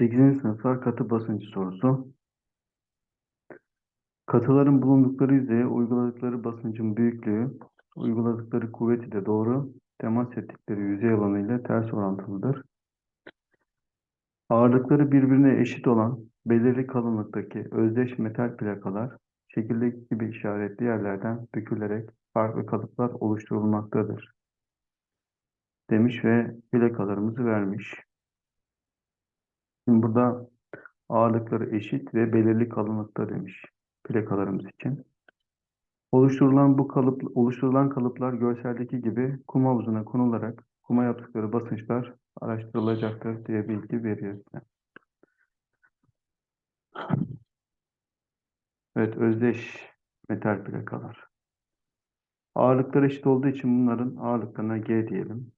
8. sınıflar katı basıncı sorusu. Katıların bulundukları yüzeye uyguladıkları basıncın büyüklüğü, uyguladıkları kuvvet ile doğru, temas ettikleri yüzey alanı ile ters orantılıdır. Ağırlıkları birbirine eşit olan belirli kalınlıktaki özdeş metal plakalar, şekildeki gibi işaretli yerlerden bükülerek farklı kalıplar oluşturulmaktadır. Demiş ve plakalarımızı vermiş. Şimdi burada ağırlıkları eşit ve belirli kalınlıkta demiş plakalarımız için. Oluşturulan bu kalıp oluşturulan kalıplar görseldeki gibi kum havuzuna konularak kuma yaptıkları basınçlar araştırılacaktır diye bilgi veriyor size. Evet, özdeş metal plakalar. Ağırlıkları eşit olduğu için bunların ağırlıklarına G diyelim.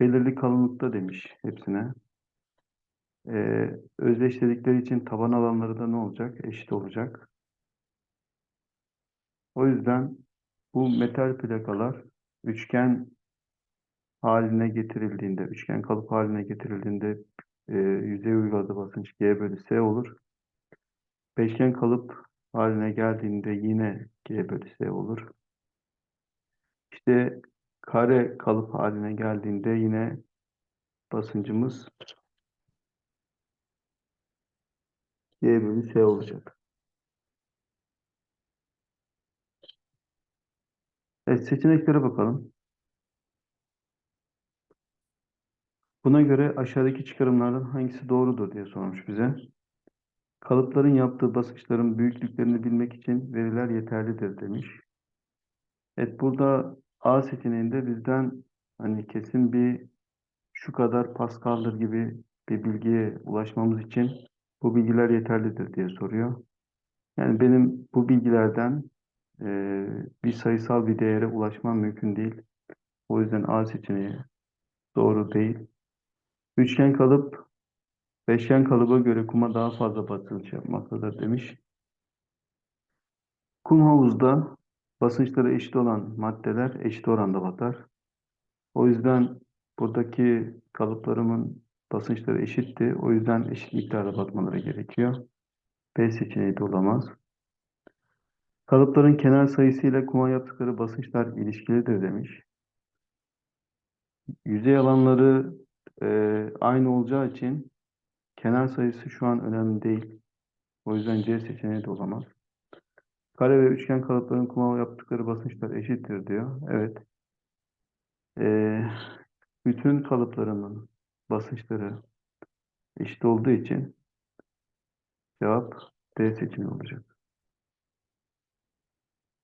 Belirli kalınlıkta demiş hepsine. Ee, özdeşledikleri için taban alanları da ne olacak? Eşit olacak. O yüzden bu metal plakalar üçgen haline getirildiğinde, üçgen kalıp haline getirildiğinde e, yüzey uyguladığı basınç G bölü S olur. Beşgen kalıp haline geldiğinde yine G bölü S olur. İşte kare kalıp haline geldiğinde yine basıncımız G bölü S olacak. Evet, seçeneklere bakalım. Buna göre aşağıdaki çıkarımlardan hangisi doğrudur diye sormuş bize. Kalıpların yaptığı basınçların büyüklüklerini bilmek için veriler yeterlidir demiş. Evet burada A seçeneğinde bizden hani kesin bir şu kadar Pascal'dır gibi bir bilgiye ulaşmamız için bu bilgiler yeterlidir diye soruyor. Yani benim bu bilgilerden e, bir sayısal bir değere ulaşmam mümkün değil. O yüzden A seçeneği doğru değil. Üçgen kalıp beşgen kalıba göre kuma daha fazla basınç yapmaktadır demiş. Kum havuzda basınçları eşit olan maddeler eşit oranda batar. O yüzden buradaki kalıplarımın basınçları eşitti. O yüzden eşit miktarda batmaları gerekiyor. B seçeneği de olamaz. Kalıpların kenar sayısı ile kuma yaptıkları basınçlar ilişkilidir demiş. Yüzey alanları e, aynı olacağı için kenar sayısı şu an önemli değil. O yüzden C seçeneği de olamaz. Kare ve üçgen kalıpların kuma yaptıkları basınçlar eşittir diyor. Evet. E, bütün kalıplarının basınçları eşit olduğu için cevap D seçeneği olacak.